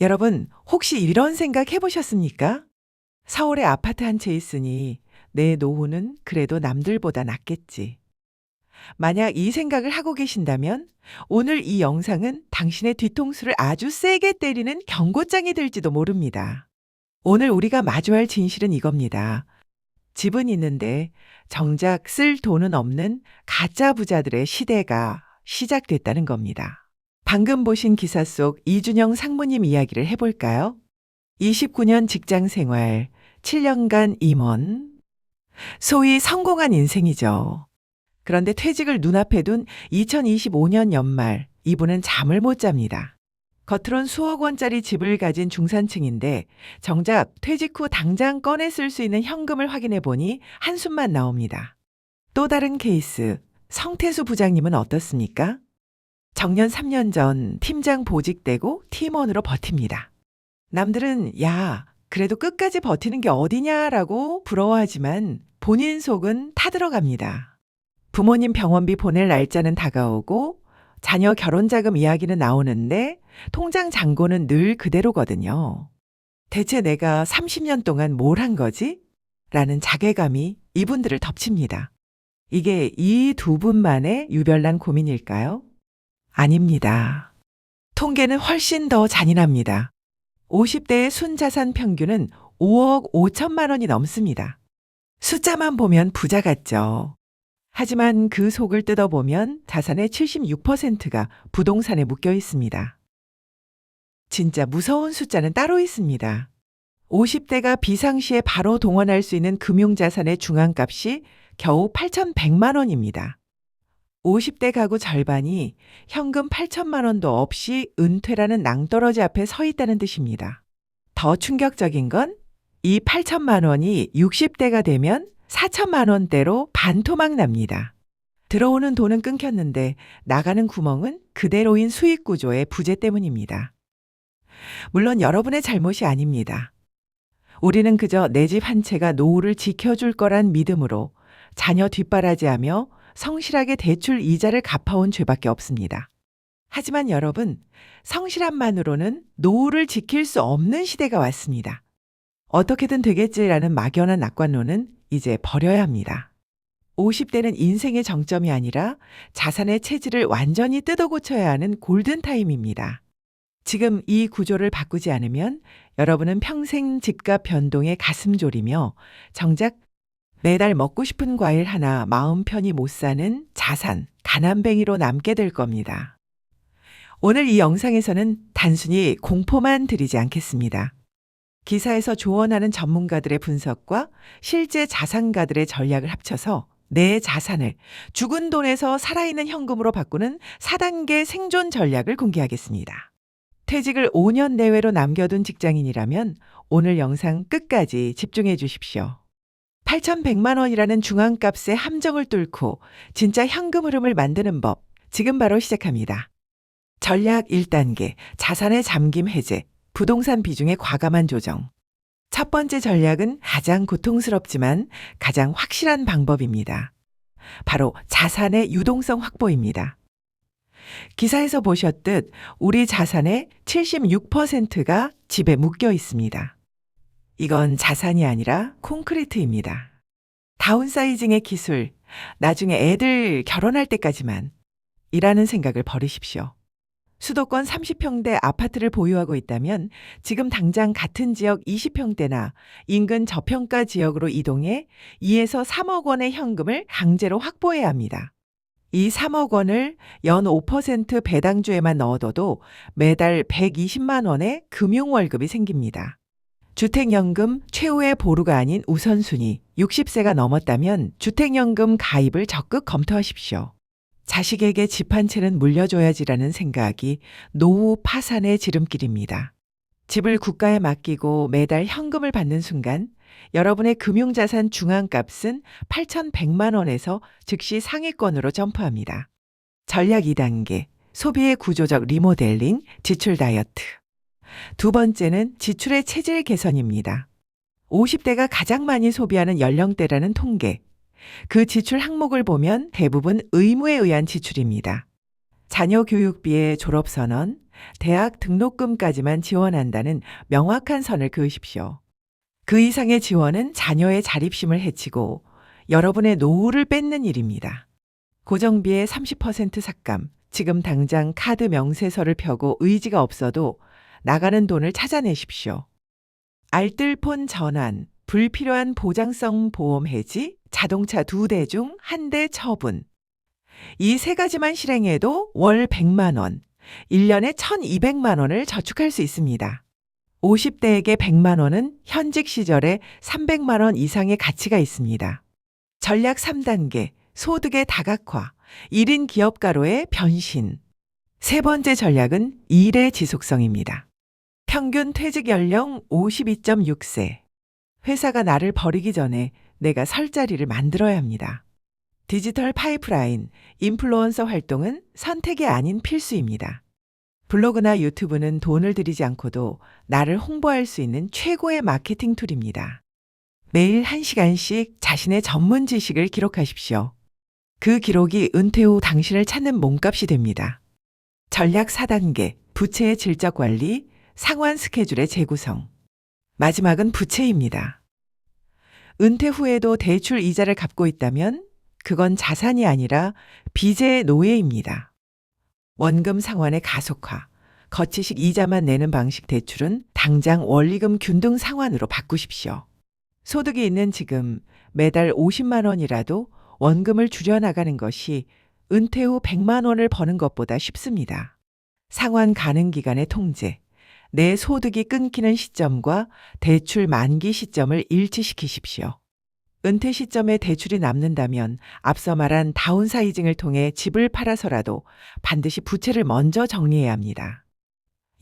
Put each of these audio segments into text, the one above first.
여러분, 혹시 이런 생각 해보셨습니까? 서울에 아파트 한 채 있으니 내 노후는 그래도 남들보다 낫겠지. 만약 이 생각을 하고 계신다면 오늘 이 영상은 당신의 뒤통수를 아주 세게 때리는 경고장이 될지도 모릅니다. 오늘 우리가 마주할 진실은 이겁니다. 집은 있는데 정작 쓸 돈은 없는 가짜 부자들의 시대가 시작됐다는 겁니다. 방금 보신 기사 속 이준영 상무님 이야기를 해볼까요? 29년 직장 생활, 7년간 임원. 소위 성공한 인생이죠. 그런데 퇴직을 눈앞에 둔 2025년 연말, 이분은 잠을 못 잡니다. 겉으론 수억 원짜리 집을 가진 중산층인데 정작 퇴직 후 당장 꺼내 쓸 수 있는 현금을 확인해 보니 한숨만 나옵니다. 또 다른 케이스, 성태수 부장님은 어떻습니까? 정년 3년 전 팀장 보직되고 팀원으로 버팁니다. 남들은 야, 그래도 끝까지 버티는 게 어디냐라고 부러워하지만 본인 속은 타들어갑니다. 부모님 병원비 보낼 날짜는 다가오고 자녀 결혼 자금 이야기는 나오는데 통장 잔고는 늘 그대로거든요. 대체 내가 30년 동안 뭘 한 거지? 라는 자괴감이 이분들을 덮칩니다. 이게 이 두 분만의 유별난 고민일까요? 아닙니다. 통계는 훨씬 더 잔인합니다. 50대의 순자산 평균은 5억 5천만 원이 넘습니다. 숫자만 보면 부자 같죠. 하지만 그 속을 뜯어보면 자산의 76%가 부동산에 묶여 있습니다. 진짜 무서운 숫자는 따로 있습니다. 50대가 비상시에 바로 동원할 수 있는 금융자산의 중앙값이 겨우 8,100만 원입니다. 50대 가구 절반이 현금 8천만 원도 없이 은퇴라는 낭떠러지 앞에 서 있다는 뜻입니다. 더 충격적인 건 이 8천만 원이 60대가 되면 4천만 원대로 반토막 납니다. 들어오는 돈은 끊겼는데 나가는 구멍은 그대로인 수익 구조의 부재 때문입니다. 물론 여러분의 잘못이 아닙니다. 우리는 그저 내 집 한 채가 노후를 지켜줄 거란 믿음으로 자녀 뒷바라지하며 성실하게 대출 이자를 갚아온 죄밖에 없습니다. 하지만 여러분, 성실함만으로는 노후를 지킬 수 없는 시대가 왔습니다. 어떻게든 되겠지라는 막연한 낙관론은 이제 버려야 합니다. 50대는 인생의 정점이 아니라 자산의 체질을 완전히 뜯어 고쳐야 하는 골든타임입니다. 지금 이 구조를 바꾸지 않으면 여러분은 평생 집값 변동에 가슴 졸이며 정작 매달 먹고 싶은 과일 하나 마음 편히 못 사는 자산, 가난뱅이로 남게 될 겁니다. 오늘 이 영상에서는 단순히 공포만 드리지 않겠습니다. 기사에서 조언하는 전문가들의 분석과 실제 자산가들의 전략을 합쳐서 내 자산을 죽은 돈에서 살아있는 현금으로 바꾸는 4단계 생존 전략을 공개하겠습니다. 퇴직을 5년 내외로 남겨둔 직장인이라면 오늘 영상 끝까지 집중해 주십시오. 8,100만 원이라는 중앙값의 함정을 뚫고 진짜 현금 흐름을 만드는 법 지금 바로 시작합니다. 전략 1단계 자산의 잠김 해제 부동산 비중의 과감한 조정 첫 번째 전략은 가장 고통스럽지만 가장 확실한 방법입니다. 바로 자산의 유동성 확보입니다. 기사에서 보셨듯 우리 자산의 76%가 집에 묶여 있습니다. 이건 자산이 아니라 콘크리트입니다. 다운사이징의 기술, 나중에 애들 결혼할 때까지만 이라는 생각을 버리십시오. 수도권 30평대 아파트를 보유하고 있다면 지금 당장 같은 지역 20평대나 인근 저평가 지역으로 이동해 2에서 3억 원의 현금을 강제로 확보해야 합니다. 이 3억 원을 연 5% 배당주에만 넣어둬도 매달 120만 원의 금융월급이 생깁니다. 주택연금 최후의 보루가 아닌 우선순위 60세가 넘었다면 주택연금 가입을 적극 검토하십시오. 자식에게 집 한 채는 물려줘야지라는 생각이 노후 파산의 지름길입니다. 집을 국가에 맡기고 매달 현금을 받는 순간 여러분의 금융자산 중앙값은 8,100만 원에서 즉시 상위권으로 점프합니다. 전략 2단계 소비의 구조적 리모델링, 지출 다이어트. 두 번째는 지출의 체질 개선입니다. 50대가 가장 많이 소비하는 연령대라는 통계. 그 지출 항목을 보면 대부분 의무에 의한 지출입니다. 자녀 교육비의 졸업선언, 대학 등록금까지만 지원한다는 명확한 선을 그으십시오. 그 이상의 지원은 자녀의 자립심을 해치고 여러분의 노후를 뺏는 일입니다. 고정비의 30% 삭감, 지금 당장 카드 명세서를 펴고 의지가 없어도 나가는 돈을 찾아내십시오. 알뜰폰 전환, 불필요한 보장성 보험 해지, 자동차 두 대 중 한 대 처분. 이 세 가지만 실행해도 월 100만 원, 1년에 1200만 원을 저축할 수 있습니다. 50대에게 100만 원은 현직 시절에 300만 원 이상의 가치가 있습니다. 전략 3단계, 소득의 다각화, 1인 기업가로의 변신. 세 번째 전략은 일의 지속성입니다. 평균 퇴직 연령 52.6세. 회사가 나를 버리기 전에 내가 설 자리를 만들어야 합니다. 디지털 파이프라인, 인플루언서 활동은 선택이 아닌 필수입니다. 블로그나 유튜브는 돈을 들이지 않고도 나를 홍보할 수 있는 최고의 마케팅 툴입니다. 매일 1시간씩 자신의 전문 지식을 기록하십시오. 그 기록이 은퇴 후 당신을 찾는 몸값이 됩니다. 전략 4단계, 부채의 질적 관리, 상환 스케줄의 재구성. 마지막은 부채입니다. 은퇴 후에도 대출 이자를 갚고 있다면 그건 자산이 아니라 빚의 노예입니다. 원금 상환의 가속화, 거치식 이자만 내는 방식 대출은 당장 원리금 균등 상환으로 바꾸십시오. 소득이 있는 지금 매달 50만 원이라도 원금을 줄여나가는 것이 은퇴 후 100만 원을 버는 것보다 쉽습니다. 상환 가능 기간의 통제, 내 소득이 끊기는 시점과 대출 만기 시점을 일치시키십시오. 은퇴 시점에 대출이 남는다면 앞서 말한 다운사이징을 통해 집을 팔아서라도 반드시 부채를 먼저 정리해야 합니다.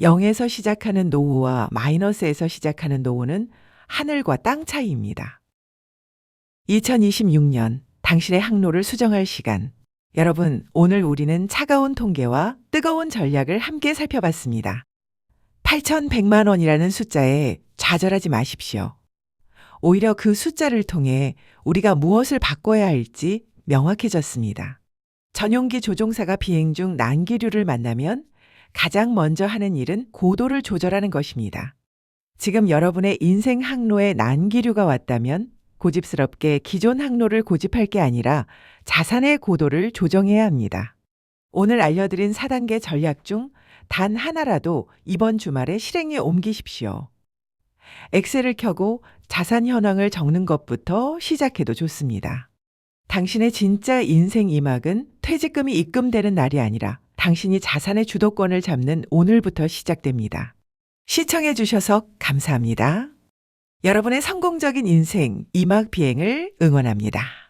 0에서 시작하는 노후와 마이너스에서 시작하는 노후는 하늘과 땅 차이입니다. 2026년 당신의 항로를 수정할 시간. 여러분, 오늘 우리는 차가운 통계와 뜨거운 전략을 함께 살펴봤습니다. 8,100만 원이라는 숫자에 좌절하지 마십시오. 오히려 그 숫자를 통해 우리가 무엇을 바꿔야 할지 명확해졌습니다. 전용기 조종사가 비행 중 난기류를 만나면 가장 먼저 하는 일은 고도를 조절하는 것입니다. 지금 여러분의 인생 항로에 난기류가 왔다면 고집스럽게 기존 항로를 고집할 게 아니라 자산의 고도를 조정해야 합니다. 오늘 알려드린 4단계 전략 중 단 하나라도 이번 주말에 실행에 옮기십시오. 엑셀을 켜고 자산 현황을 적는 것부터 시작해도 좋습니다. 당신의 진짜 인생 이막은 퇴직금이 입금되는 날이 아니라 당신이 자산의 주도권을 잡는 오늘부터 시작됩니다. 시청해 주셔서 감사합니다. 여러분의 성공적인 인생 이막 비행을 응원합니다.